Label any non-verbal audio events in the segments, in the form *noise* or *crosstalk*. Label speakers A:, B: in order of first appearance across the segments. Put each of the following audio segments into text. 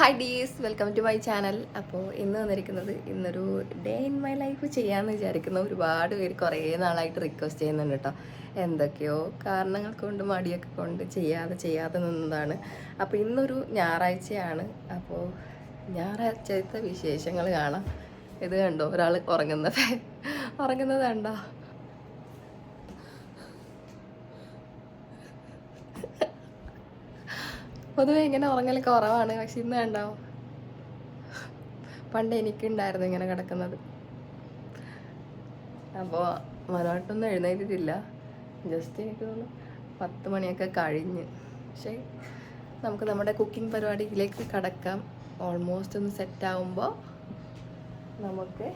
A: Hi dears welcome to my channel അപ്പോൾ ഇന്ന് വന്നിരിക്കുന്നത് ഇന്നൊരു ഡേ ഇൻ മൈ ലൈഫ് ചെയ്യാമെന്ന് വിചാരിക്കുന്ന. ഒരുപാട് പേര് കുറേ നാളായിട്ട് റിക്വസ്റ്റ് ചെയ്യുന്നുണ്ട് കേട്ടോ എന്തൊക്കെയോ കാരണങ്ങൾ കൊണ്ട് മടിയൊക്കെ കൊണ്ട് ചെയ്യാതെ ചെയ്യാതെ നിന്നതാണ്. അപ്പോൾ ഇന്നൊരു ഞായറാഴ്ചയാണ്. അപ്പോൾ ഞായറാഴ്ചത്തെ വിശേഷങ്ങൾ കാണാം. ഇത് കണ്ടോ? ഒരാൾ ഉറങ്ങുന്നത്. ഉറങ്ങുന്നത് കണ്ടോ? പൊതുവെ ഇങ്ങനെ ഉറങ്ങൽ കുറവാണ് പക്ഷെ ഇന്ന് കണ്ടോ? പണ്ട് എനിക്കുണ്ടായിരുന്നു ഇങ്ങനെ കിടക്കുന്നത്. അപ്പോൾ മനോട്ടൊന്നും എഴുന്നേറ്റിട്ടില്ല. ജസ്റ്റ് എനിക്ക് തോന്നുന്നു പത്ത് മണിയൊക്കെ കഴിഞ്ഞ്. പക്ഷേ നമുക്ക് നമ്മുടെ കുക്കിംഗ് പരിപാടിയിലേക്ക് കടക്കാം. ഓൾമോസ്റ്റ് ഒന്ന് സെറ്റ് ആവുമ്പോൾ നമുക്ക്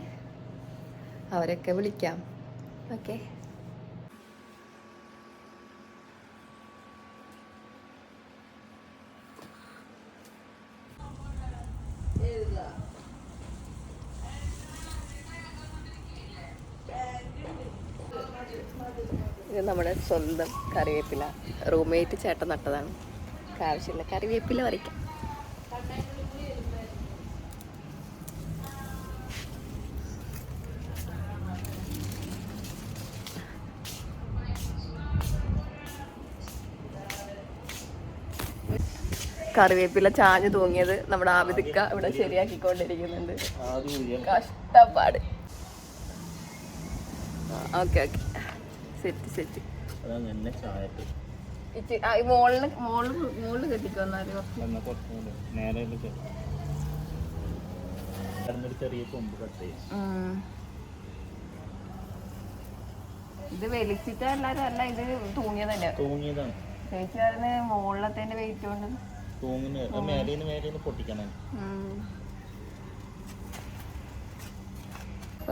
A: അവരൊക്കെ വിളിക്കാം. ഓക്കെ ഇത് നമ്മുടെ സ്വന്തം കറിവേപ്പില. റൂംമേറ്റ് ചേട്ടൻ നട്ടതാണ്. ആവശ്യമില്ല കറിവേപ്പില വരയ്ക്കാം കറിവേപ്പില ചാഞ്ഞു തൂങ്ങിയത് നമ്മുടെ ആവിതിക്ക ഇവിടെ ശരിയാക്കിക്കൊണ്ടിരിക്കുന്നുണ്ട്. കഷ്ടപ്പാട്. Okay okay. Set set.
B: ചായട്ട് നേരെ കിടന്നൊരു ചെറിയ കൊമ്പ് കട്ട്
A: ഇത് വലിച്ചിട്ട് എല്ലാരും അല്ല ഇത് തൂങ്ങിയത് തന്നെ
B: തൂങ്ങിയതാണ്.
A: ചേച്ചി പറഞ്ഞ് മുകളിലത്തെ വെയിറ്റ് കൊണ്ട്.
B: തൂങ്ങുന്ന മേലേന്ന് മേലേന്ന് പൊട്ടിക്കണം.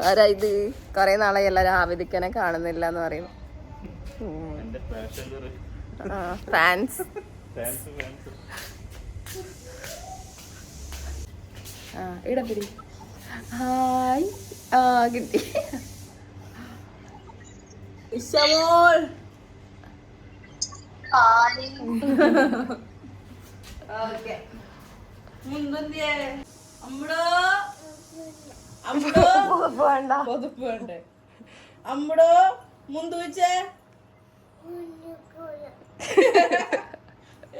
A: ആരാ ഇത്? കൊറേ നാളായി എല്ലാരും ആവിദിക്കനെ കാണുന്നില്ല എന്ന് പറയുന്നു ഫാൻസ്
B: ഫാൻസ് ഫാൻസ്
A: ആ ഇവിടെ പിടി ഹായ്. ആ കിട്ടി. ഇഷമോൾ. ഓക്കെ.
C: മുന്തിയെ അമ്മടോ. അമ്മടോ.
A: വേണ്ട
C: പൊതുപ്പ് വേണ്ടേ അമ്മടോ. മുന്ത് വെച്ചേ.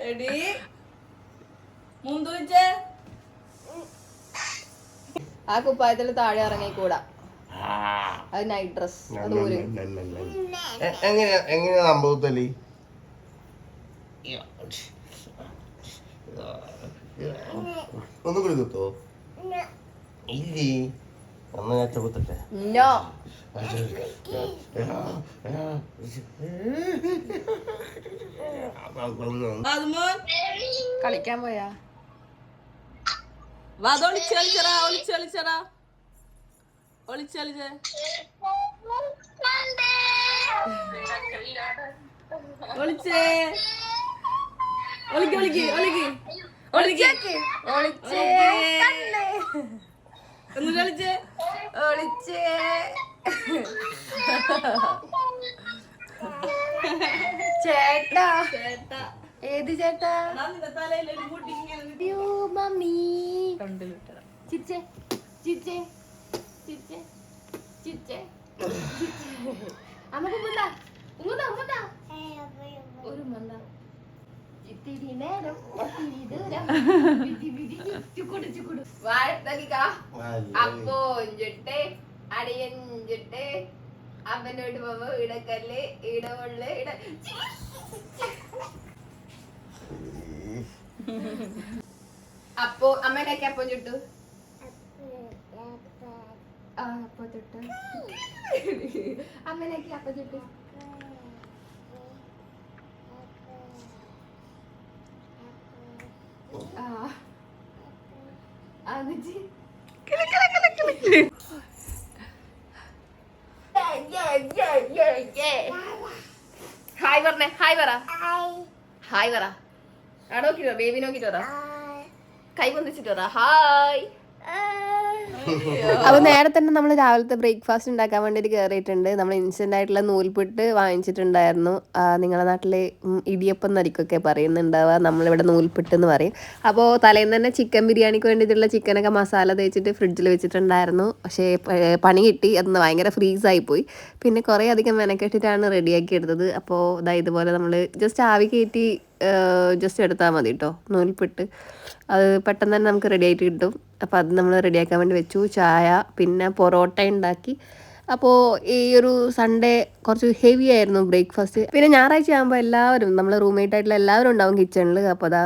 C: എടി.
A: ആ കുപ്പായത്തിൽ താഴെ ഇറങ്ങിക്കൂടാ. അത് നൈറ്റ് ഡ്രസ് അത് ഊര്.
D: എങ്ങനെ എങ്ങനെയാ എങ്ങനെയാ സംഭവത്തല്ലേ ഒന്നും കൂടി കുത്തോ. ഇല്ലേ? അന്ന് ഞാൻ കുത്തട്ടെ?
A: നോ. കളിക്കാൻ പോയാ?
C: വാ അത് ഒളിച്ച് കളിച്ചറാ ഒളിച്ച് കളിച്ചറാ ഒളിച്ച് കളിച്ചേ ഒളിച്ചേ. ഒളിക്ക് ഒളിക്ക് ഒളിക്ക്. ഒളിക്ക്.
A: ഒളിച്ചേ.
C: ഒന്ന് കളിച്ചേ
A: ഒളിച്ചേ. ചേട്ടാ.
C: ചേട്ടാ.
A: ഏത് ചേട്ടാ?
C: ഞാൻ നിന്റെ തലയിൽ ഒരു മുടി ഇങ്ങനെ നിൽക്കും.
A: യോ മമ്മി.
C: കണ്ടിലിട്ടതാ.
A: ചിരിച്ചേ ചിരിച്ചേ ചിരിച്ചേ ചിരിച്ചേ. *laughs* അമ്മ ഉമ്മന്താ ഉമ്മ ഉമ്മന്താ ഒരു മന്ദ. ഇത്തിരി നേരം ഇത്തിരി ദൂരം. *laughs* ചുക്കുടു ചുക്കുടു അപ്പോ ഇഞ്ചിട്ടെ അടിയഞ്ചിട്ടെ അവനോട് പോവ ഇടക്കല്ല് ഇടവുള്ള ഇട അപ്പോ അമ്മേനൊക്കെ അപ്പം ചുട്ടു? അപ്പൊ അപ്പം ചുട്ടു. അമ്മേനൊക്കെ അപ്പം ചുട്ടു. ഹായ് പറഞ്ഞേ ഹായ് പറ. ഹായ്. പറ. നോക്കിട്ടോ ബേബി നോക്കിട്ടോ കൈ പൊന്തിച്ചിട്ട് ഹായ്. അപ്പോൾ നേരെ തന്നെ നമ്മൾ രാവിലത്തെ ബ്രേക്ക്ഫാസ്റ്റ് ഉണ്ടാക്കാൻ വേണ്ടിയിട്ട് കയറിയിട്ടുണ്ട് നമ്മൾ ഇൻസ്റ്റന്റ് ആയിട്ടുള്ള നൂൽപുട്ട് വാങ്ങിച്ചിട്ടുണ്ടായിരുന്നു. നിങ്ങളെ നിങ്ങളുടെ നാട്ടിൽ ഉം, ഇടിയപ്പം എന്നരിക്കൊക്കെ പറയുന്നുണ്ടാവുക. നമ്മളിവിടെ നൂൽപുട്ട് എന്ന് പറയും. അപ്പോൾ തലേന്ന് തന്നെ ചിക്കൻ ബിരിയാണിക്ക് വേണ്ടിയിട്ടുള്ള ചിക്കനൊക്കെ മസാല തേച്ചിട്ട് ഫ്രിഡ്ജിൽ വെച്ചിട്ടുണ്ടായിരുന്നു. പക്ഷേ പണി കിട്ടി. അതൊന്ന് ഭയങ്കര ആയി പോയി പിന്നെ കുറേ അധികം മെനക്കെട്ടിട്ടാണ് റെഡിയാക്കി എടുത്തത്. അപ്പോൾ ഇതാ ഇതുപോലെ നമ്മൾ ജസ്റ്റ് ആവി കയറ്റി ജസ്റ്റ് എടുത്താൽ മതി കേട്ടോ നൂൽപ്പിട്ട്. അത് പെട്ടെന്ന് തന്നെ നമുക്ക് റെഡി ആയിട്ട് കിട്ടും. അപ്പോൾ അത് നമ്മൾ റെഡിയാക്കാൻ വേണ്ടി വെച്ചു. ചായ പിന്നെ പൊറോട്ട ഉണ്ടാക്കി. അപ്പോൾ ഈ ഒരു സൺഡേ കുറച്ച് ഹെവി ആയിരുന്നു ബ്രേക്ക്ഫാസ്റ്റ് പിന്നെ ഞായറാഴ്ച ആകുമ്പോൾ എല്ലാവരും നമ്മൾ റൂംമേറ്റ് ആയിട്ടുള്ള എല്ലാവരും ഉണ്ടാവും കിച്ചണിൽ അപ്പോൾ അതാ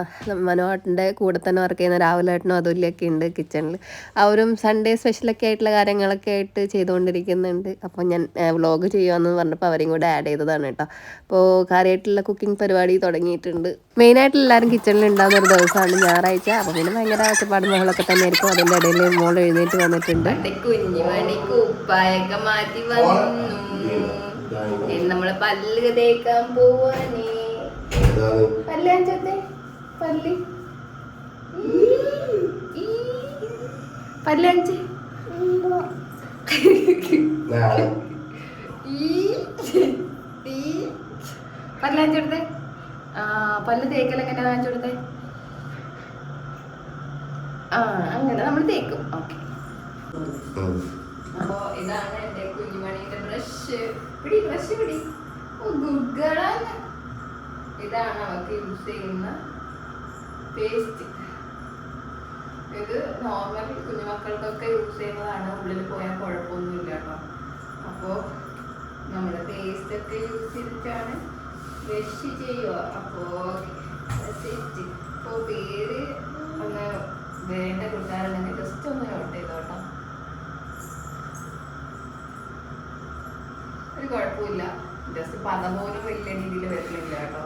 A: മനോഹട്ടിന്റെ കൂടെ തന്നെ വർക്ക് ചെയ്യുന്ന രാവിലേട്ടനും അതുല്യൊക്കെ ഉണ്ട് കിച്ചണിൽ അവരും സൺഡേ സ്പെഷ്യലൊക്കെ ആയിട്ടുള്ള കാര്യങ്ങളൊക്കെ ആയിട്ട് ചെയ്തുകൊണ്ടിരിക്കുന്നുണ്ട്. അപ്പോൾ ഞാൻ വ്ളോഗ് ചെയ്യുമെന്ന് പറഞ്ഞപ്പോൾ അവരെയും കൂടെ ആഡ് ചെയ്തതാണ് കേട്ടോ. അപ്പോൾ കാര്യമായിട്ടുള്ള കുക്കിംഗ് പരിപാടി തുടങ്ങിയിട്ടുണ്ട്. മെയിനായിട്ട് എല്ലാവരും കിച്ചണിൽ ഉണ്ടാകുന്ന ഒരു ദിവസമാണ് ഞായറാഴ്ച. അപ്പോൾ പിന്നെ ഭയങ്കര ഒച്ചപ്പാടും തന്നെ ആയിരിക്കും അതിന്റെ ഇടയിൽ മോൾ എഴുന്നേറ്റ് വന്നിട്ടുണ്ട്. കുഞ്ഞു മണി കുപ്പായൊക്കെ മാറ്റി വന്നു. നമ്മൾ പല്ല് തേക്കാൻ പോവാനേ പല്ല് അഞ്ചത്തെ പല്ല്. പല്ല്
D: നാളെ.
A: പല്ല് ആ പല്ല് തേക്കൽ എങ്ങനെ കാണിച്ചെടുത്തേ ആ അങ്ങനെ നമ്മൾ തേക്കും. ഓക്കെ.
D: ഉം.
A: അപ്പോ ഇതാണ് എന്റെ കുഞ്ഞുമണിയുടെ ബ്രഷ്. പിടി ബ്രഷ് പിടി. ഓ ഗുഡ് ഗേൾ ആണ് ഇതാണ് അവർക്ക് യൂസ് ചെയ്യുന്ന പേസ്റ്റ്. ഇത് നോർമൽ കുഞ്ഞുമക്കൾക്കൊക്കെ യൂസ് ചെയ്യുന്നതാണ്. ഉള്ളിൽ പോയാൽ കുഴപ്പമൊന്നുമില്ല കേട്ടോ. അപ്പോ നമ്മുടെ പേസ്റ്റ് ഒക്കെ യൂസ് ചെയ്തിട്ടാണ് ബ്രഷ് ചെയ്യുക. അപ്പോൾ സെറ്റ് അപ്പോൾ പേര് ഒന്ന് വേണ്ട കൂട്ടുകാരുണ്ടെങ്കിൽ ജസ്റ്റ് ഒന്ന് നോട്ട് ചെയ്തോട്ടോ ഒരു കുഴപ്പമില്ല. ജസ്റ്റ് പദം പോലും വലിയ രീതിയിൽ വരുന്നില്ല കേട്ടോ.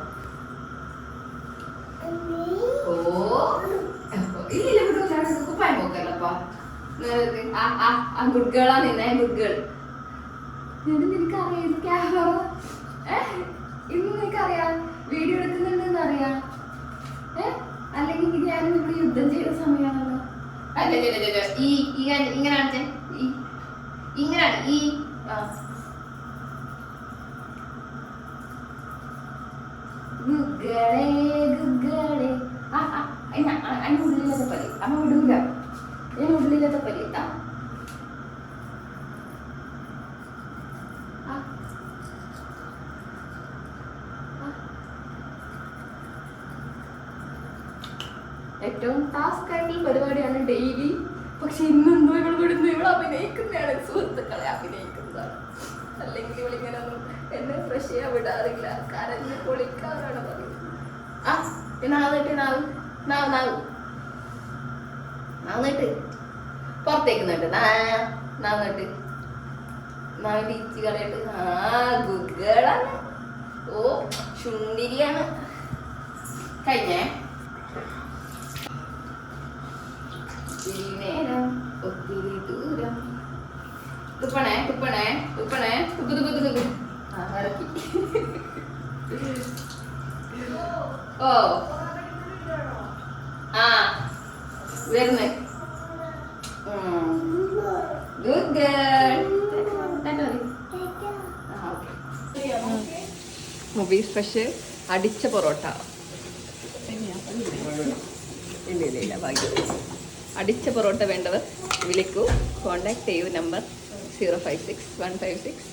A: ഓ. ഇല്ല വിടൂല കുപ്പായം ഗുഡ് ഗേളാ നിന്നെ ഗുഡ് ഗേൾ നിനക്കറിയാം? ക്യാമറ ഇന്ന് നിനക്കറിയാം? വീഡിയോ എടുക്കുന്നുണ്ടെന്ന് അറിയാം. ഏഹ് അല്ലെങ്കിൽ ഞാൻ ഇവിടെ യുദ്ധം ചെയ്ത സമയമാണല്ലോ. അല്ല. ഈ ഇങ്ങനെ കാണിച്ചേ ഈ ഇങ്ങനെയാണ് ഈ ആ ഗുഗ്ഗളെ ഗുഗ്ഗളെ ആ ആ അതിന് അതിന് ഉള്ളിലത്തെ പല്ലി അമ്മ വിടൂല അതിന് ഉള്ളിലത്തെ പല്ലി ആ ആ. ആ. ഏറ്റവും ടാസ്ക് ആയിട്ടുള്ള പരിപാടിയാണ് ഡെയിലി. പക്ഷെ ഇന്നെന്തോ ഇവൾ വിടുന്നു. ഇവൾ അഭിനയിക്കുന്നതാണ് സുഹൃത്തുക്കളെ അഭിനയിക്കുന്നതാണ്. അല്ലെങ്കിൽ ഇവളിങ്ങനെ ഒന്നും എന്നെ ഫ്രഷ് ചെയ്യാൻ വിടാറില്ല. കരഞ്ഞ് പൊളിക്കാറാണ് പറയുന്നത് ആ നാവ് നീട്ട് നാവ്. നാവ് നാവ്. നാവ് നീട്ട് പുറത്തേക്ക് നീട്ട് നാന്നിട്ട് നാവ് നീട്ട് നാവിന്റെ ഇച്ചി കളയിട്ട് ആ ഗുഗളാണ്. ഓ ചുണ്ടിരിയാണ്. കഴിഞ്ഞേ ഒത്തിരി നേരം ഒത്തിരി ദൂരം തുപ്പണേ തുപ്പണേ തുപ്പണേ തുപ്പ് തുപ്പ് തുപ്പ് തുപ്പ് ആ ഓ ആ വരുന്നു ഗുഡ് ഗേൾ സ്പെഷ്യൽ അടിച്ച പൊറോട്ട ഇല്ല ഇല്ല ഇല്ല ഭാഗ്യം അടിച്ച പൊറോട്ട വേണ്ടവർ വിളിക്കൂ. കോണ്ടാക്ട് ചെയ്യൂ. Number zero five six one five six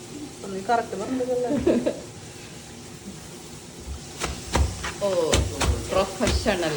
A: ഓ പ്രൊഫഷണൽ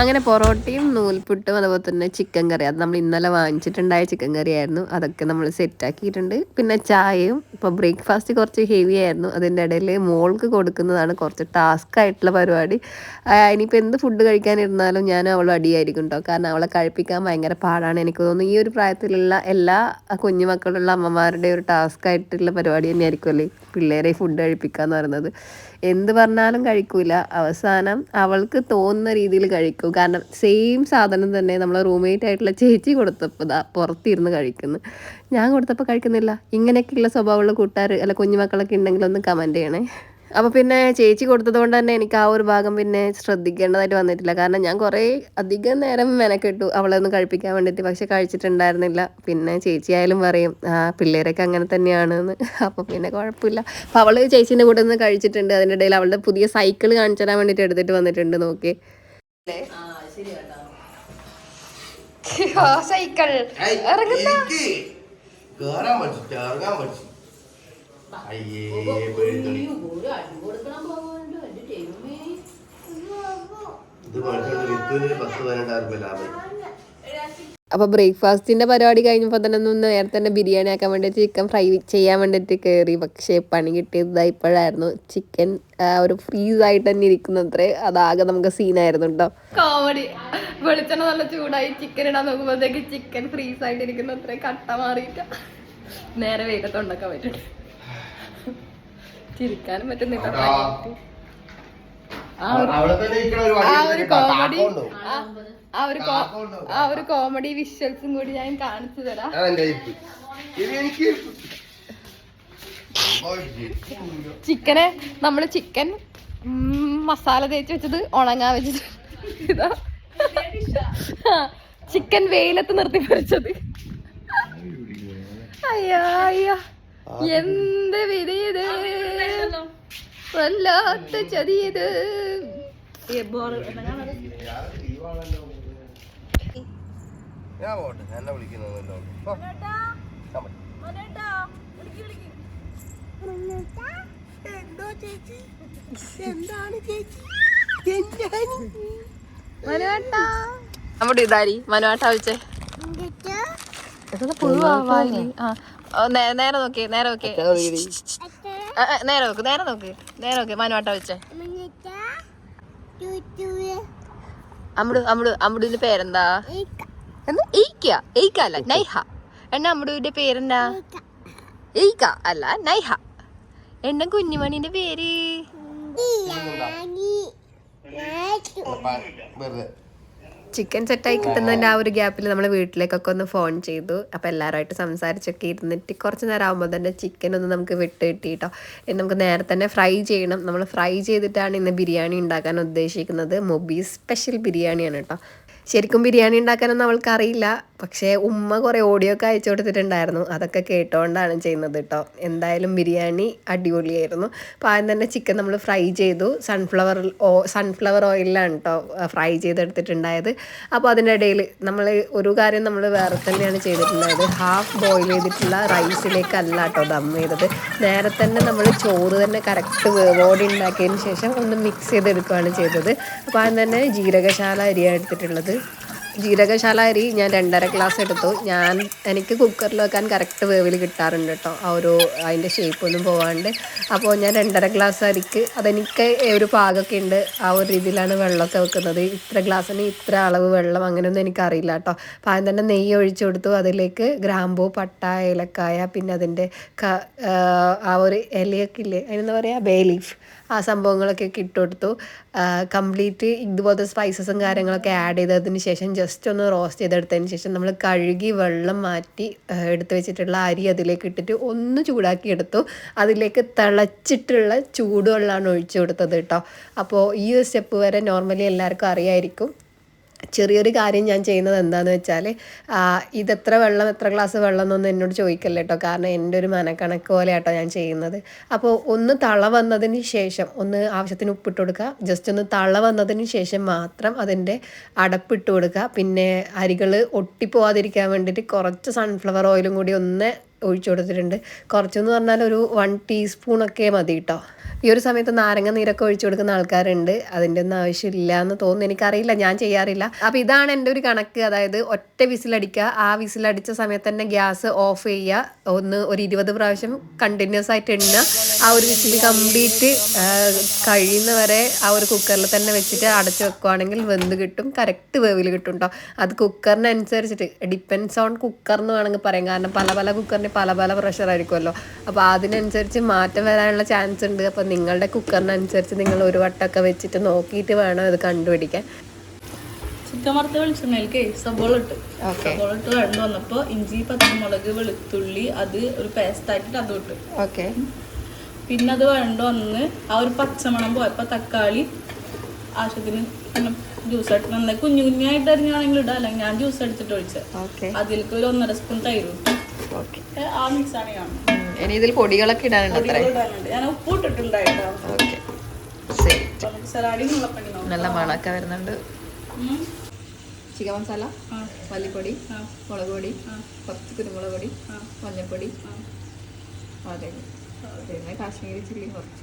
E: അങ്ങനെ പൊറോട്ടയും നൂൽപുട്ടും അതുപോലെ തന്നെ ചിക്കൻ കറി അത് നമ്മൾ ഇന്നലെ വാങ്ങിച്ചിട്ടുണ്ടായ ചിക്കൻ കറി ആയിരുന്നു. അതൊക്കെ നമ്മൾ സെറ്റാക്കിയിട്ടുണ്ട് പിന്നെ ചായയും ഇപ്പോൾ ബ്രേക്ക്ഫാസ്റ്റ് കുറച്ച് ഹെവി ആയിരുന്നു. അതിന്റെ ഇടയിൽ മോൾക്ക് കൊടുക്കുന്നതാണ് കുറച്ച് ടാസ്ക് ആയിട്ടുള്ള പരിപാടി. ഇനിയിപ്പോൾ എന്ത് ഫുഡ് കഴിക്കാനിരുന്നാലും ഞാൻ അവൾ അടിയായിരിക്കും കേട്ടോ കാരണം അവളെ കഴിപ്പിക്കാൻ ഭയങ്കര പാടാണ് എനിക്ക് തോന്നുന്നു. ഈ ഒരു പ്രായത്തിലുള്ള എല്ലാ കുഞ്ഞുമക്കളുള്ള അമ്മമാരുടെ ഒരു ടാസ്ക് ആയിട്ടുള്ള പരിപാടി തന്നെയായിരിക്കുമല്ലേ പിള്ളേരെ ഫുഡ് കഴിപ്പിക്കുക എന്ന് പറയുന്നത്. എന്ത് പറഞ്ഞാലും കഴിക്കൂല. അവസാനം അവൾക്ക് തോന്നുന്ന രീതിയിൽ കഴിക്കും. കാരണം സെയിം സാധനം തന്നെ നമ്മളെ റൂംമേറ്റ് ആയിട്ടുള്ള ചേച്ചി കൊടുത്തപ്പോൾ ദാ പുറത്തിരുന്ന് കഴിക്കുന്നു. ഞാൻ കൊടുത്തപ്പോൾ കഴിക്കുന്നില്ല. ഇങ്ങനെയൊക്കെയുള്ള സ്വഭാവമുള്ള കൂട്ടുകാർ അല്ല കുഞ്ഞുമക്കളൊക്കെ ഉണ്ടെങ്കിൽ ഒന്ന് കമന്റ് ചെയ്യണേ. അപ്പോൾ പിന്നെ ചേച്ചി കൊടുത്തതുകൊണ്ട് തന്നെ എനിക്ക് ആ ഒരു ഭാഗം പിന്നെ ശ്രദ്ധിക്കേണ്ടതായിട്ട് വന്നിട്ടില്ല. കാരണം ഞാൻ കുറേ അധികം നേരം മെനക്കെട്ടു അവളെ ഒന്ന് കഴിപ്പിക്കാൻ വേണ്ടിയിട്ട്. പക്ഷെ കഴിച്ചിട്ടുണ്ടായിരുന്നില്ല. പിന്നെ ചേച്ചി ആയാലും പറയും ആ പിള്ളേരൊക്കെ അങ്ങനെ തന്നെയാണ് അപ്പോൾ പിന്നെ കുഴപ്പമില്ല. അപ്പോൾ അവൾ ചേച്ചീന്റെ കൂടെ നിന്ന് കഴിച്ചിട്ടുണ്ട്. അതിന്റെ ഇടയിൽ അവളുടെ പുതിയ സൈക്കിൾ കാണിച്ചു തരാൻ വേണ്ടിയിട്ട് എടുത്തിട്ട് വന്നിട്ടുണ്ട്. നോക്കി. സൈക്കിൾ.
D: ഇറങ്ങുന്ന കേറാൻ പഠിച്ചു ഇറങ്ങാൻ പഠിച്ചു അയ്യേ പേടിത്തൊളി ഇത് പഠിച്ചോണ്ട് വിത്തുവിന് പത്ത് പതിനെട്ടായിരം രൂപ ലാഭം.
E: അപ്പോൾ ബ്രേക്ക്ഫാസ്റ്റിന്റെ പരിപാടി കഴിഞ്ഞപ്പോൾ തന്നെ ഒന്ന് നേരത്തെ തന്നെ ബിരിയാണി ആക്കാൻ വേണ്ടി ചിക്കൻ ഫ്രൈ ചെയ്യാൻ വേണ്ടിയിട്ട് കയറി പക്ഷേ പണി കിട്ടിയത് ഇപ്പോഴായിരുന്നു. ചിക്കൻ ഒരു ഫ്രീസ് ആയിട്ട് തന്നെ ഇരിക്കുന്നത്രേ. അതാകെ നമുക്ക് സീനായിരുന്നു കേട്ടോ കോമഡി വെളിച്ചെണ്ണ നല്ല ചൂടായി. ചിക്കൻ ഇടാൻ നോക്കുമ്പോഴത്തേക്ക് ചിക്കൻ ഫ്രീസ് ആയിട്ട് ഇരിക്കുന്നത്രേ. കട്ട മാറിയിട്ട്. നേരെ വേഗത്തുണ്ടാക്കാൻ പറ്റും ചിരിക്കാനും പറ്റുന്നില്ല ആ ഒരു കോമഡി വിഷ്വൽസും കൂടി ഞാൻ കാണിച്ചു തരാം. ചിക്കനെ നമ്മൾ ചിക്കൻ മസാല തേച്ച് വെച്ചത് ഉണങ്ങാ വെച്ചത്. ഇതാ. ചിക്കൻ വെയിലത്ത് നിർത്തി പറിച്ചത് അയ്യോ അയ്യോ. എന്ത് വിധിയത് വല്ലാത്ത ചതിയത്.
D: ഞാൻ പോട്ടെ എന്നെ വിളിക്കുന്നല്ലോ
E: മനുവേട്ടാ നമ്മുടെ ഇതാരി. മനുവേട്ടാ വിളിച്ചേ. പുഴുവാ ആ നേരെ നോക്കി നേരെ നോക്കി. നേരെ നോക്ക് നേരെ നോക്ക് നേരെ നോക്ക് മനുവാട്ട വെച്ചേ അമ്മട് അമ്മട് അമ്മുടുവിന്റെ പേരെന്താ? എന്താ ഈക്ക ഈക്ക അല്ല നൈഹ. എണ്ണ അമ്മടുവിന്റെ പേരെന്താ? ഈക്ക അല്ല നൈഹ. എണ്ണ കുഞ്ഞുമണിന്റെ പേര്?
D: വെറുതെ.
E: ചിക്കൻ സെറ്റായി കിട്ടുന്നതിന്റെ ആ ഒരു ഗ്യാപ്പിൽ നമ്മൾ വീട്ടിലേക്കൊക്കെ ഒന്ന് ഫോൺ ചെയ്തു. അപ്പോൾ എല്ലാവരുമായിട്ട് സംസാരിച്ചൊക്കെ ഇരുന്നിട്ട് കുറച്ച് നേരം ആകുമ്പോൾ തന്നെ ചിക്കൻ ഒന്ന് നമുക്ക് വിട്ട് കിട്ടി കേട്ടോ നമുക്ക് നേരെ തന്നെ ഫ്രൈ ചെയ്യണം. നമ്മൾ ഫ്രൈ ചെയ്തിട്ടാണ് ഇന്ന് ബിരിയാണി ഉണ്ടാക്കാൻ ഉദ്ദേശിക്കുന്നത്. മൊബി സ്പെഷ്യൽ ബിരിയാണിയാണ് കേട്ടോ. ശരിക്കും ബിരിയാണി ഉണ്ടാക്കാനൊന്നും അവൾക്ക് അറിയില്ല പക്ഷേ ഉമ്മ കുറേ ഓഡിയോ ഒക്കെ അയച്ചു കൊടുത്തിട്ടുണ്ടായിരുന്നു. അതൊക്കെ കേട്ടോണ്ടാണ് ചെയ്യുന്നത് കേട്ടോ എന്തായാലും ബിരിയാണി അടിപൊളിയായിരുന്നു. അപ്പോൾ ആദ്യം തന്നെ ചിക്കൻ നമ്മൾ ഫ്രൈ ചെയ്തു. സൺഫ്ലവർ ഓ സൺഫ്ലവർ ഓയിലാണ് കേട്ടോ ഫ്രൈ ചെയ്തെടുത്തിട്ടുണ്ടായത്. അപ്പോൾ അതിന്റെ ഇടയിൽ നമ്മൾ ഒരു കാര്യം നമ്മൾ വേറെ തന്നെയാണ് ചെയ്തിട്ടുണ്ടായത്. ഹാഫ് ബോയിൽ ചെയ്തിട്ടുള്ള റൈസിലേക്കല്ല കേട്ടോ ദം ചെയ്തത്. നേരെ തന്നെ നമ്മൾ ചോറ് തന്നെ കറക്റ്റ് വേവോടെ ഉണ്ടാക്കിയതിന് ശേഷം ഒന്ന് മിക്സ് ചെയ്തെടുക്കുകയാണ് ചെയ്തത്. അപ്പോൾ ആദ്യം തന്നെ ജീരകശാല അരിയാണ് എടുത്തിട്ടുള്ളത്. ജീരകശാല അരി ഞാൻ രണ്ടര ഗ്ലാസ് എടുത്തു. ഞാൻ എനിക്ക് കുക്കറിൽ വെക്കാൻ കറക്റ്റ് വേവിൽ കിട്ടാറുണ്ട് കേട്ടോ ആ ഒരു അതിന്റെ ഷേപ്പ് ഒന്നും പോവാണ്ട്. അപ്പോൾ ഞാൻ രണ്ടര ഗ്ലാസ് അരിക്ക് അതെനിക്ക് ഒരു പാകമൊക്കെ ഉണ്ട്. ആ ഒരു രീതിയിലാണ് വെള്ളമൊക്കെ വെക്കുന്നത്. ഇത്ര ഗ്ലാസ്സിന് ഇത്ര അളവ് വെള്ളം അങ്ങനെയൊന്നും എനിക്കറിയില്ല കേട്ടോ അപ്പോൾ ആദ്യം തന്നെ നെയ്യ് ഒഴിച്ചു കൊടുത്തു. അതിലേക്ക് ഗ്രാമ്പൂ പട്ട ഏലക്കായ പിന്നെ അതിന്റെ ആ ഒരു ഇലയൊക്കെ ഇല്ലേ? അതിനെന്താ പറയുക ബേ ലീഫ്. ആ സംഭവങ്ങളൊക്കെ ഇട്ടുകൊടുത്തു കംപ്ലീറ്റ് ഇതുപോലത്തെ സ്പൈസസും കാര്യങ്ങളൊക്കെ ആഡ് ചെയ്തതിന് ശേഷം ജസ്റ്റ് ഒന്ന് റോസ്റ്റ് ചെയ്തെടുത്തതിന് ശേഷം നമ്മൾ കഴുകി വെള്ളം മാറ്റി എടുത്ത് വെച്ചിട്ടുള്ള അരി അതിലേക്ക് ഇട്ടിട്ട് ഒന്ന് ചൂടാക്കി എടുത്തു. അതിലേക്ക് തിളച്ചിട്ടുള്ള ചൂടുവെള്ളമാണ് ഒഴിച്ചു കൊടുത്തത് കേട്ടോ. അപ്പോൾ ഈ ഒരു സ്റ്റെപ്പ് വരെ നോർമലി എല്ലാവർക്കും അറിയായിരിക്കും. ചെറിയൊരു കാര്യം ഞാൻ ചെയ്യുന്നത് എന്താണെന്ന് വെച്ചാൽ ഇതെത്ര വെള്ളം എത്ര ഗ്ലാസ് വെള്ളം എന്നൊന്നും എന്നോട് ചോദിക്കല്ല കേട്ടോ കാരണം എന്റെ ഒരു മനക്കണക്ക് പോലെ ഞാൻ ചെയ്യുന്നത്. അപ്പോൾ ഒന്ന് തള വന്നതിന് ശേഷം ഒന്ന് ആവശ്യത്തിന് ഉപ്പിട്ട് കൊടുക്കുക. ജസ്റ്റ് ഒന്ന് തള വന്നതിന് ശേഷം മാത്രം അതിന്റെ അടപ്പിട്ട് കൊടുക്കുക. പിന്നെ അരികൾ ഒട്ടിപ്പോവാതിരിക്കാൻ വേണ്ടിയിട്ട് കുറച്ച് സൺഫ്ലവർ ഓയിലും കൂടി ഒന്ന് ഒഴിച്ചു കൊടുത്തിട്ടുണ്ട്. കുറച്ചെന്ന് പറഞ്ഞാൽ ഒരു വൺ ടീസ്പൂണൊക്കെ മതി കേട്ടോ ഈ ഒരു സമയത്ത് നാരങ്ങ നീരൊക്കെ ഒഴിച്ചു കൊടുക്കുന്ന ആൾക്കാരുണ്ട്. അതിന്റെ ഒന്നും ആവശ്യമില്ല എന്ന് തോന്നുന്നു. എനിക്കറിയില്ല ഞാൻ ചെയ്യാറില്ല. അപ്പോൾ ഇതാണ് എന്റെ ഒരു കണക്ക്. അതായത് ഒറ്റ വിസിലടിക്കുക. ആ വിസിലടിച്ച സമയത്ത് തന്നെ ഗ്യാസ് ഓഫ് ചെയ്യുക. ഒന്ന് ഒരു ഇരുപത് പ്രാവശ്യം കണ്ടിന്യൂസ് ആയിട്ട് എണ്ണ ആ ഒരു വിസിൽ കംപ്ലീറ്റ് കഴിയുന്നവരെ ആ ഒരു കുക്കറിൽ തന്നെ വെച്ചിട്ട് അടച്ചു വെക്കുവാണെങ്കിൽ വെന്ത് കിട്ടും. കറക്റ്റ് വേവിൽ കിട്ടും കേട്ടോ അത് കുക്കറിനനുസരിച്ചിട്ട് ഡിപ്പെൻസ് ഓൺ കുക്കർ എന്ന് വേണമെങ്കിൽ പറയാം. കാരണം പല പല കുക്കറിന് പല പല പ്രഷർ ആയിരിക്കുമല്ലോ. അപ്പോൾ അതിനനുസരിച്ച് മാറ്റം വരാനുള്ള ചാൻസ് ഉണ്ട്. അപ്പോൾ നിങ്ങളുടെ കുക്കറിനനുസരിച്ച് നിങ്ങൾ ഒരു വട്ടമൊക്കെ വെച്ചിട്ട് നോക്കിയിട്ട് വേണം ഇത് കണ്ടുപിടിക്കാൻ.
C: ചിക്കൻ വറുത്ത വെളിച്ചെണ്ണയിലേക്ക് സബോള ഇട്ട്. സബോള ഇട്ട് വഴന്നു വന്നപ്പോൾ ഇഞ്ചി പച്ചമുളക് വെളുത്തുള്ളി അത് ഒരു പേസ്റ്റ് ആക്കിയിട്ട് അതും ഇട്ട്.
E: ഓക്കെ.
C: പിന്നെ അത് വഴണ്ട് വന്ന് ആ ഒരു പച്ചമണം പോയപ്പോൾ തക്കാളി ആവശ്യത്തിന് ജ്യൂസ് ആയിട്ട് നന്നായി കുഞ്ഞു കുഞ്ഞായിട്ട് അരിഞ്ഞാണെങ്കിൽ ഇടാം. അല്ലെങ്കിൽ ഞാൻ ജ്യൂസ് എടുത്തിട്ട് ഒഴിച്ചത് അതിലേക്ക് ഒരു ഒന്നര സ്പൂൺ തൈര് ഇട്ടു.
E: ഓക്കെ
C: ആ മിക്സാണ് കാണുന്നത്
E: ഇനി ഇതിൽ പൊടികളൊക്കെ ഇടാനുണ്ട് അത്രേ.
C: ഞാൻ ഉപ്പ് ഇട്ടിട്ടുണ്ടായിട്ടോ
E: ഓക്കെ. ശരി. നല്ല മണമൊക്കെ വരുന്നുണ്ട്. ചിക്കൻ മസാല മല്ലിപ്പൊടി മുളക് പൊടി കുറച്ച് കുരുമുളക് പൊടി മഞ്ഞൾപ്പൊടി. അതെ പിന്നെ കാശ്മീരി ചില്ലി കുറച്ച്.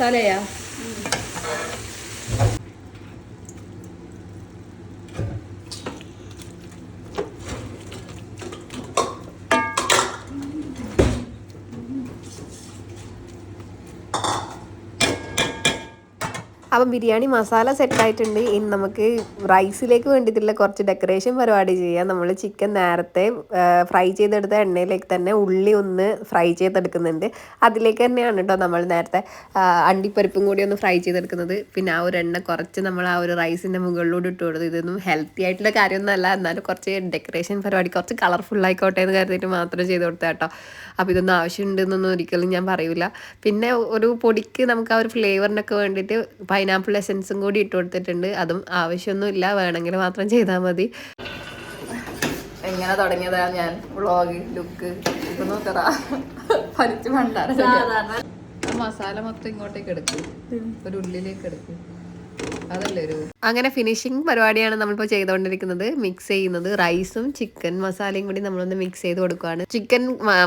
E: മസാലയാ അപ്പം ബിരിയാണി മസാല സെറ്റായിട്ടുണ്ട് ഇനി നമുക്ക് റൈസിലേക്ക് വേണ്ടിയിട്ടുള്ള കുറച്ച് ഡെക്കറേഷൻ പരിപാടി ചെയ്യാം. നമ്മൾ ചിക്കൻ നേരത്തെ ഫ്രൈ ചെയ്തെടുത്ത എണ്ണയിലേക്ക് തന്നെ ഉള്ളി ഒന്ന് ഫ്രൈ ചെയ്തെടുക്കുന്നുണ്ട്. അതിലേക്ക് തന്നെയാണ് കേട്ടോ നമ്മൾ നേരത്തെ അണ്ടിപ്പരിപ്പും കൂടി ഒന്ന് ഫ്രൈ ചെയ്തെടുക്കുന്നത്. പിന്നെ ആ ഒരു എണ്ണ കുറച്ച് നമ്മൾ ആ ഒരു റൈസിന്റെ മുകളിലൂടെ ഇട്ട് കൊടുത്തു ഇതൊന്നും ഹെൽത്തി ആയിട്ടുള്ള കാര്യമൊന്നുമല്ല എന്നാലും കുറച്ച് ഡെക്കറേഷൻ പരിപാടി കുറച്ച് കളർഫുൾ ആയിക്കോട്ടെ എന്ന് കരുതിയിട്ട് മാത്രം ചെയ്ത് കൊടുത്ത കേട്ടോ. അപ്പോൾ ഇതൊന്നും ആവശ്യമുണ്ടെന്നൊന്നും ഒരിക്കലും ഞാൻ പറയൂല. പിന്നെ ഒരു പൊടിക്ക് നമുക്ക് ആ ഒരു ഫ്ലേവറിനൊക്കെ വേണ്ടിയിട്ട് പൈനാപ്പിൾ എസൻസും കൂടി ഇട്ട് കൊടുത്തിട്ടുണ്ട്. അതും ആവശ്യമൊന്നുമില്ല. വേണമെങ്കിൽ മാത്രം ചെയ്താൽ മതി. എങ്ങനെ തുടങ്ങിയതാ ഞാൻ? വ്ളോഗ് ലുക്ക് ഇപ്പൊ നോക്കറാ പരിച്ച് മസാല മൊത്തം ഇങ്ങോട്ടേക്ക് എടുക്കും. ഒരു ഉള്ളിലേക്ക് എടുക്കും. അതല്ലേ ഒരു അങ്ങനെ ഫിനിഷിംഗ് പരിപാടിയാണ് നമ്മളിപ്പോൾ ചെയ്തുകൊണ്ടിരിക്കുന്നത്. മിക്സ് ചെയ്യുന്നത് റൈസും ചിക്കൻ മസാലയും കൂടി നമ്മളൊന്ന് മിക്സ് ചെയ്ത് കൊടുക്കുകയാണ് ചിക്കൻ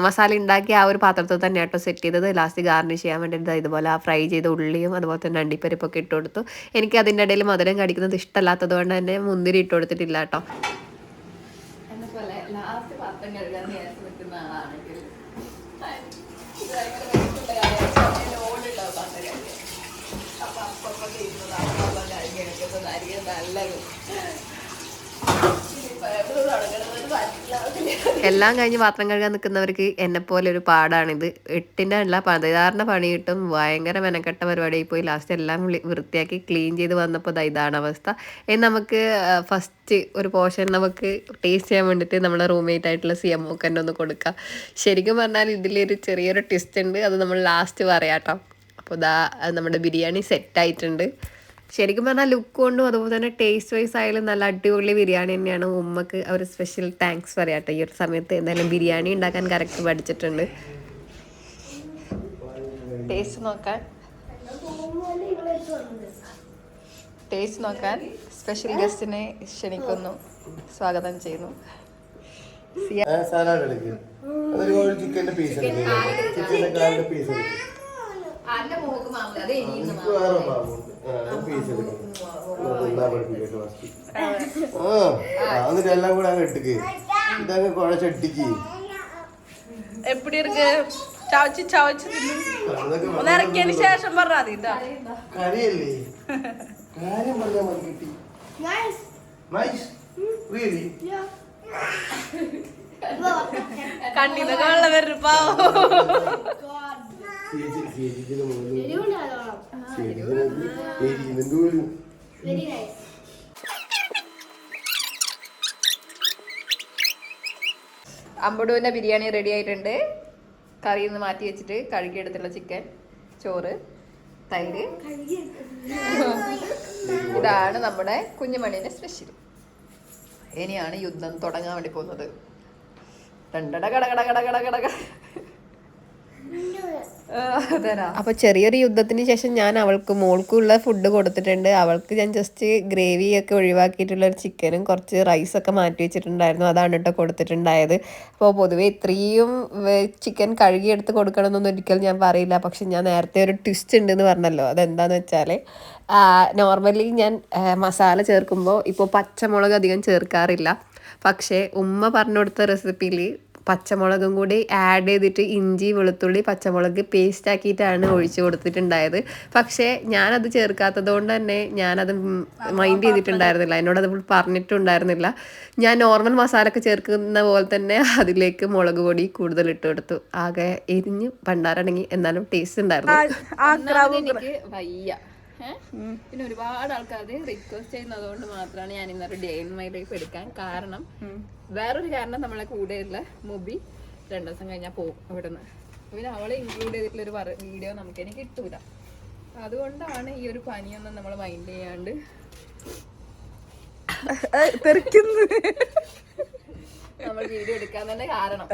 E: മസാല ഉണ്ടാക്കി ആ ഒരു പാത്രത്തിൽ തന്നെ ആട്ടോ സെറ്റ് ചെയ്തത്. ലാസ്റ്റ് ഗാർണിഷ് ചെയ്യാൻ വേണ്ടിയിട്ട് ഇതുപോലെ ആ ഫ്രൈ ചെയ്ത ഉള്ളിയും അതുപോലെ തന്നെ അണ്ടിപ്പരിപ്പൊക്കെ ഇട്ട് കൊടുത്തു. എനിക്ക് അതിന്റെ ഇടയിൽ മധുരം കടിക്കുന്നത് ഇഷ്ടമല്ലാത്തത് കൊണ്ട് തന്നെ മുന്തിരി ഇട്ട് കൊടുത്തിട്ടില്ല കേട്ടോ ലാസ്റ്റ് പാത്രം കഴുകാൻ നേരത്തെ നിൽക്കുന്ന ആളാണെങ്കിൽ എല്ലാം കഴിഞ്ഞ് പാത്രം കഴുകാൻ നിൽക്കുന്നവർക്ക് എന്നെ പോലെ ഒരു പാടാണിത്. എട്ടിന്റെ അല്ല പതിനാറിന്റെ പണി കിട്ടും. ഭയങ്കര മെനക്കെട്ട പരിപാടിയായി പോയി. ലാസ്റ്റ് എല്ലാം വൃത്തിയാക്കി ക്ലീൻ ചെയ്ത് വന്നപ്പോൾ ഇതാണ് അവസ്ഥ. ഇനി നമുക്ക് ഫസ്റ്റ് ഒരു പോർഷൻ നമുക്ക് ടേസ്റ്റ് ചെയ്യാൻ വേണ്ടിയിട്ട് നമ്മുടെ റൂംമേറ്റ് ആയിട്ടുള്ള സി എം ഒക്കെ ഒന്ന് കൊടുക്കാം. ശരിക്കും പറഞ്ഞാൽ ഇതിലൊരു ചെറിയൊരു ട്വിസ്റ്റ് ഉണ്ട്. അത് നമ്മൾ ലാസ്റ്റ് പറയാം കേട്ടോ. അപ്പോൾ ഇതാ നമ്മുടെ ബിരിയാണി സെറ്റ് ആയിട്ടുണ്ട്. ശരിക്കും പറഞ്ഞാൽ ലുക്ക് കൊണ്ടും അതുപോലെ തന്നെ ടേസ്റ്റ് വൈസ് ആയാലും നല്ല അടിപൊളി ബിരിയാണി തന്നെയാണ്. ഉമ്മക്ക് ഒരു സ്പെഷ്യൽ താങ്ക്സ് പറയാട്ടെ. ഈ ഒരു സമയത്ത് എന്തായാലും ബിരിയാണി ഉണ്ടാക്കാൻ കറക്റ്റ് പഠിച്ചിട്ടുണ്ട്. ടേസ്റ്റ് നോക്കാൻ. ടേസ്റ്റ് നോക്കാൻ സ്പെഷ്യൽ ഗസ്റ്റിനെ ക്ഷണിക്കുന്നു. സ്വാഗതം ചെയ്യുന്നു.
D: സാലാഡ് എന്നിട്ട് എല്ലാം കൂടെ അങ്ങ് ഇട്ടിക്ക് ഇതങ്ങ് കുഴച്ചട്ടിക്ക്
C: എപ്പിടി ചവച്ച് ചവച്ച് ഒന്ന് ശേഷം പറഞ്ഞാൽ കണ്ണിന്നൊക്കെ വെള്ളം വരുന്നു പാവം.
D: എരിയുന്നുണ്ട് പോലും
A: അമ്പടൂവിന്റെ ബിരിയാണി റെഡി ആയിട്ടുണ്ട്. കറിയിൽ നിന്ന് മാറ്റി വെച്ചിട്ട് കഴുകിയെടുത്തുള്ള ചിക്കൻ ചോറ് തൈര്. ഇതാണ് നമ്മുടെ കുഞ്ഞുമണീന്റെ സ്പെഷ്യൽ ഇനിയാണ് യുദ്ധം തുടങ്ങാൻ വേണ്ടി പോകുന്നത്. രണ്ടട കടകട കടകട കട കട കട കട. അപ്പൊ ചെറിയൊരു യുദ്ധത്തിന് ശേഷം ഞാൻ അവൾക്ക് മോൾക്കുള്ള ഫുഡ് കൊടുത്തിട്ടുണ്ട്. അവൾക്ക് ഞാൻ ജസ്റ്റ് ഗ്രേവി ഒക്കെ ഒഴിവാക്കിയിട്ടുള്ള ഒരു ചിക്കനും കുറച്ച് റൈസ് ഒക്കെ മാറ്റി വെച്ചിട്ടുണ്ടായിരുന്നു. അതാണ് കേട്ടോ കൊടുത്തിട്ടുണ്ടായത്. അപ്പോൾ പൊതുവേ ഇത്രയും ചിക്കൻ കഴുകിയെടുത്ത് കൊടുക്കണമെന്നൊന്നും ഒരിക്കലും ഞാൻ പറയില്ല. പക്ഷെ ഞാൻ നേരത്തെ ഒരു ട്വിസ്റ്റ് ഉണ്ടെന്ന് പറഞ്ഞല്ലോ. അതെന്താന്ന് വെച്ചാൽ നോർമലി ഞാൻ മസാല ചേർക്കുമ്പോൾ ഇപ്പോൾ പച്ചമുളക് അധികം ചേർക്കാറില്ല. പക്ഷേ ഉമ്മ പറഞ്ഞു കൊടുത്ത റെസിപ്പിയിൽ പച്ചമുളകും കൂടി ആഡ് ചെയ്തിട്ട് ഇഞ്ചി വെളുത്തുള്ളി പച്ചമുളക് പേസ്റ്റ് ആക്കിയിട്ടാണ് ഒഴിച്ചു കൊടുത്തിട്ടുണ്ടായത് പക്ഷേ ഞാനത് ചേർക്കാത്തത് കൊണ്ട് തന്നെ ഞാനത് മൈൻഡ് ചെയ്തിട്ടുണ്ടായിരുന്നില്ല എന്നോട് എന്നോടത് പറഞ്ഞിട്ടുണ്ടായിരുന്നില്ല ഞാൻ നോർമൽ മസാല ഒക്കെ ചേർക്കുന്ന പോലെ തന്നെ അതിലേക്ക് മുളക് പൊടി കൂടുതൽ ഇട്ട് കൊടുത്തു ആകെ എരിഞ്ഞ് പണ്ടാരടങ്ങി എന്നാലും ടേസ്റ്റ് ഉണ്ടായിരുന്നു പിന്നെ ഒരുപാട് ആൾക്കാർ റിക്വസ്റ്റ് ചെയ്യുന്നതുകൊണ്ട് മാത്രമാണ് ഞാൻ ഇന്നൊരു ഡേ ഇൻ മൈ ലൈഫ് എടുക്കാൻ. കാരണം വേറൊരു കാരണം നമ്മളെ കൂടെയുള്ള മുബി രണ്ടു ദിവസം കഴിഞ്ഞാൽ പോകും ഇവിടുന്ന് പിന്നെ അവളെ ഇൻക്ലൂഡ് ചെയ്തിട്ടുള്ള ഒരു വീഡിയോ നമുക്ക് എനിക്ക് കിട്ടൂല. അതുകൊണ്ടാണ് ഈ ഒരു പനിയൊന്നും നമ്മൾ മൈൻഡ് ചെയ്യാണ്ട് നമ്മൾ വീഡിയോ എടുക്കാൻ തന്നെ കാരണം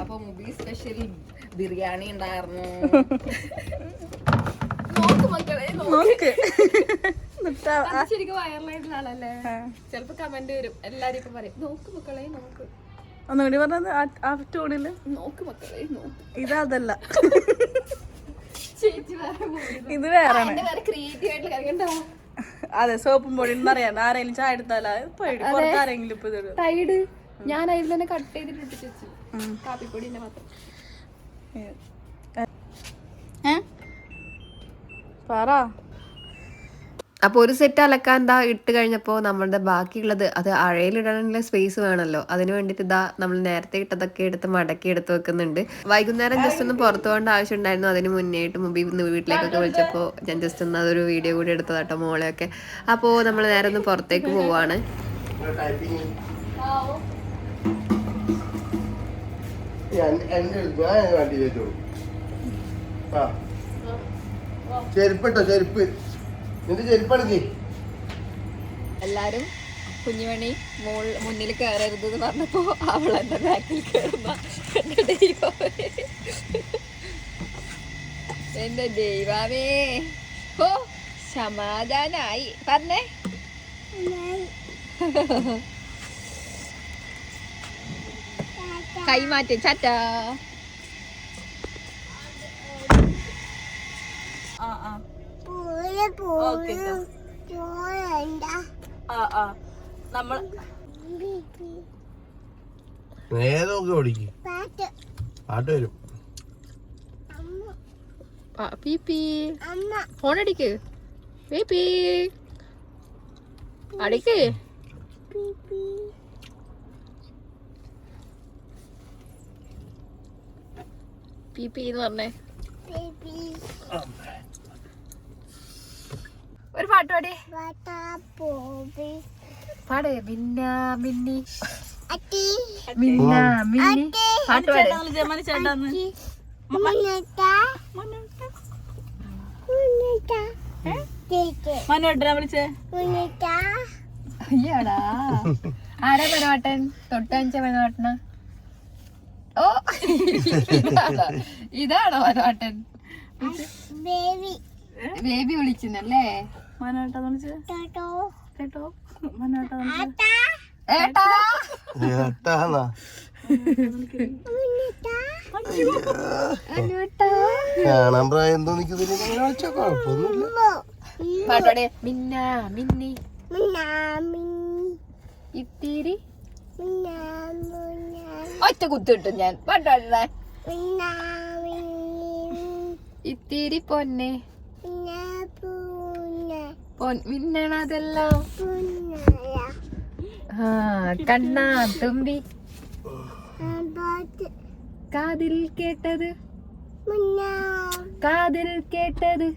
A: അപ്പൊ മുബി സ്പെഷ്യൽ ബിരിയാണി ഉണ്ടായിരുന്നു. *laughs* നോക്ക് *laughs* ശരിക്കും ആളല്ലേ ചിലപ്പോ കമന്റ് വരും. എല്ലാരും ഇപ്പൊ പറയും നോക്ക് മക്കളെ നോക്ക്.
C: ഒന്നുകൂടി പറഞ്ഞത് ആ- ടൂണിൽ
A: നോക്ക് മക്കളെ നോക്ക്.
C: ഇതല്ല *laughs*
A: ഇത്.
C: വേറെ അതെ സോപ്പും പൊടി അറിയാം ആരെങ്കിലും ചായ എടുത്താലാ? പുറത്താരെങ്കിലും ഇപ്പൊ ഇത്
A: ഞാൻ അതിൽ തന്നെ കട്ട് ചെയ്തിട്ട് ഇട്ടിട്ട് മാത്രം.
C: ഏ? പറ.
A: അപ്പോൾ ഒരു സെറ്റ് അലക്കാൻ എന്താ ഇട്ട് കഴിഞ്ഞപ്പോൾ നമ്മളുടെ ബാക്കിയുള്ളത് അത് അഴയിലിടാനുള്ള സ്പേസ് വേണമല്ലോ അതിന് വേണ്ടിയിട്ട് ഇതാ നമ്മൾ നേരത്തെ ഇട്ടതൊക്കെ എടുത്ത് മടക്കി എടുത്ത് വെക്കുന്നുണ്ട്. വൈകുന്നേരം ജസ്റ്റ് ഒന്ന് പുറത്തു പോകേണ്ട ആവശ്യം ഉണ്ടായിരുന്നു അതിന് മുന്നേയിട്ട് മുമ്പ് ഇന്ന് വീട്ടിലേക്കൊക്കെ വിളിച്ചപ്പോൾ ഞാൻ ജസ്റ്റ് ഒന്ന് അതൊരു വീഡിയോ കൂടി എടുത്തതാട്ടോ മോളെയൊക്കെ. അപ്പോൾ നമ്മൾ നേരെ ഒന്ന് പുറത്തേക്ക് പോവാണ്.
D: വണ്ടി വെച്ചോളൂ ഇട്ടോ ചെരുപ്പ്. നിന്റെ ചെരുപ്പടുക്കി
A: എല്ലാരും കുഞ്ഞുമണി മോൾ മുന്നിൽ കയറരുത് എന്ന് പറഞ്ഞപ്പോ അവൾ എന്റെ ബാക്കിൽ കയറുന്ന എന്റെ ദൈവമേ. എന്റെ ഓ സമാധാനായി. പറഞ്ഞേ. കൈമാറ്റം ചാറ്റാ.
C: നമ്മൾ
D: നേരെ നോക്കി ഓടിക്ക്. പാട്ട്. വരും.
A: പീപ്പി ഫോൺ അടിക്ക്. പീപ്പി അടിക്ക് പീപ്പി എന്ന് പറഞ്ഞേ. ഒരു പാട്ട് പാടി. പാട്. മിന്ന മിന്നി. മിന്ന മിന്നി. പാട്ട് പാട്.
C: വിളിച്ചേ
A: അയ്യാടാ. ആരാ പെരുമാട്ടൻ തൊട്ടഞ്ച പെരുമാട്ടന ഓ. ഇതാണോ? ഇതാണോ ബേബി. ബേബി വിളിക്കുന്നല്ലേ?
C: കേട്ടോ.
D: കാണാൻ പ്രായം കുഴപ്പമൊന്നുമില്ല.
A: പാട്ടോടെ. മിന്ന മിന്നി. ഇത്തിരി. ഒറ്റ കുത്തിട്ടു ഞാൻ. പാട്ടോടെ ഇത്തിരി പൊന്നെ. പൊൻ മിന്നണതെല്ലാം. ആ കണ്ണാ തുമ്പി. കാതിൽ കേട്ടത്. കാതിൽ കേട്ടത്.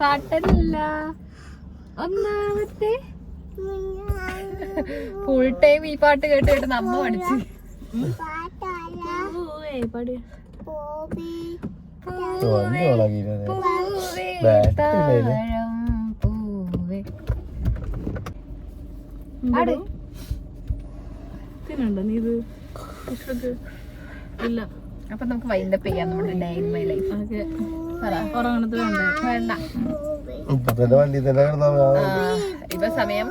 A: പാട്ടല്ല. ഒന്നാമത്തെ. ഫുൾ ടൈം ഈ പാട്ട് കേട്ട് കേട്ട് നമ്മ പഠിച്ചു.
C: പൂവേ, പാട്.
A: പൂവേ, പൂവേ, താഴം ആട്.
C: തിന്നണ്ടോ നീ ഇത്. ഇല്ല.
A: അപ്പൊ നമുക്ക് വൈൻഡപ്പ് ചെയ്യാം നമ്മുടെ ഡേ ഇൻ മൈ ലൈഫ്.
C: വേണ്ടേ.
A: വേണ്ട.
D: ഇപ്പൊ തന്നെ വണ്ടി തന്നെ കിടന്നാ
A: ആ, സമയം.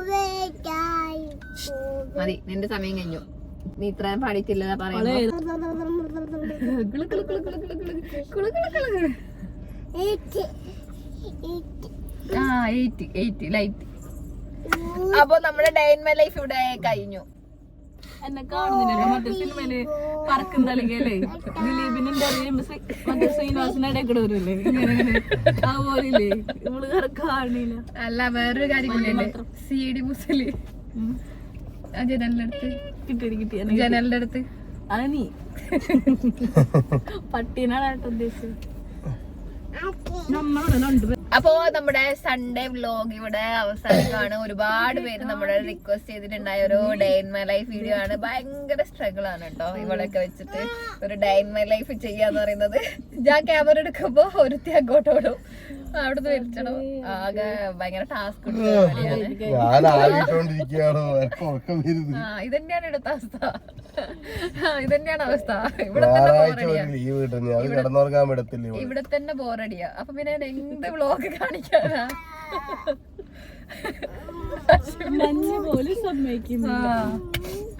A: മതി നിന്റെ സമയം കഴിഞ്ഞു. നീ ഇത്രയും പാടിയിട്ടില്ല ഗുളു ഗുളു ഗുളു ഗുളു ഗുളു ഗുളു. ഗുളു ഗുളു ഗുളു. ആ എയ്റ്റ് എയ്റ്റ് ലൈറ്റ് അപ്പൊ നമ്മുടെ ഡേ ഇൻ മൈ ലൈഫ് ഇവിടെ കഴിഞ്ഞു.
C: എന്നെ കാണുന്നില്ലല്ലോ മറ്റേ സിനിമയിൽ പറക്കും ദിലീപിന് മറ്റേ ഇടയ്ക്കൂടെ വരില്ലേ? അതുപോലില്ലേ നമ്മൾ കാണില്ല
A: അല്ല വേറൊരു കാര്യം സി ഡി മുസൽ ആ ജനലിന്റെ അടുത്ത്.
C: കിട്ടി കിട്ടി.
A: ജനലിന്റെ അടുത്ത്.
C: അത് നീ പട്ടീനാണ് ഉദ്ദേശിച്ചത്.
A: അപ്പോ നമ്മുടെ സൺഡേ വ്ലോഗ് ഇവിടെ അവസാനമാണ് ഒരുപാട് പേര് നമ്മുടെ റിക്വസ്റ്റ് ചെയ്തിട്ടുണ്ടായ ഒരു day in my life video ആണ്. ഭയങ്കര സ്ട്രഗിൾ ആണ് കേട്ടോ ഇവളൊക്കെ വെച്ചിട്ട്. ഒരു ഡേ ഇൻ മൈ ലൈഫ് ചെയ്യാന്ന് പറയുന്നത്. ഞാൻ ക്യാമറ എടുക്കുമ്പോ ഒരുത്തി അങ്ങോട്ടോടും. അവിടുന്ന് വലിച്ചണം ആകെ ഭയങ്കര ടാസ്ക്
D: ഞാൻ ആലോചിച്ചോണ്ടിരിക്കുകയാണോ എനിക്ക് ഉറക്കം വരുന്നത്.
A: ആ ഇതന്നെയാണ് ഇവിടുത്തെ അവസ്ഥ. ഇതന്നെയാണ് അവസ്ഥ. ഇവിടെ തന്നെ
D: ലീവ് കിടന്നുറങ്ങാൻ വിടത്തില്ല ഇവിടെ.
A: തന്നെ ബോറടിയാ അപ്പൊ പിന്നെ ഞാൻ എന്ത് വ്ളോഗ് കാണിക്കാനാ?
C: പോലും സമ്മതിക്കുന്നു.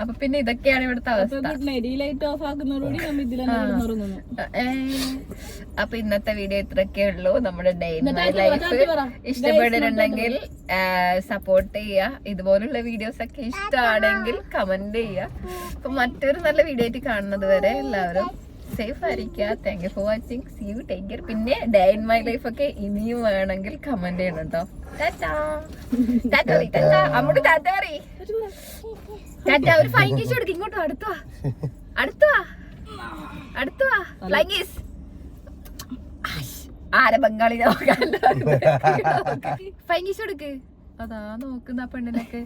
A: അപ്പൊ പിന്നെ ഇതൊക്കെയാണ് ഇവിടുത്തെ അവസ്ഥ.
C: ലൈറ്റ് ഓഫ് ആക്കുന്നതോടുകൂടി നമ്മൾ
A: അപ്പൊ ഇന്നത്തെ വീഡിയോ ഇത്രയൊക്കെ ഉള്ളൂ. നമ്മുടെ ഡേ ഇൻ മൈ ലൈഫ്.
C: ഇഷ്ടപ്പെടുന്നുണ്ടെങ്കിൽ
A: ഇഷ്ടപ്പെട്ടിട്ടുണ്ടെങ്കിൽ സപ്പോർട്ട് ചെയ്യുക. ഇതുപോലുള്ള വീഡിയോസ് ഒക്കെ ഇഷ്ടമാണെങ്കിൽ കമന്റ് ചെയ്യുക. അപ്പൊ മറ്റൊരു നല്ല വീഡിയോ ആയിട്ട് കാണുന്നത് വരെ എല്ലാവരും സേഫ് ആയിരിക്കുക. Thank you for watching see you take care പിന്നെ ഡേ ഇൻ മൈ ലൈഫ് ഒക്കെ ഇനിയും വേണമെങ്കിൽ കമന്റ് ചെയ്യണം കേട്ടോ ടാറ്റാ. താത്താറി ഒരു ഫൈൻ ഇങ്ങോട്ട് ആരെ ബംഗാളി അതാ നോക്കുന്ന പെണ്ണിനൊക്കെ.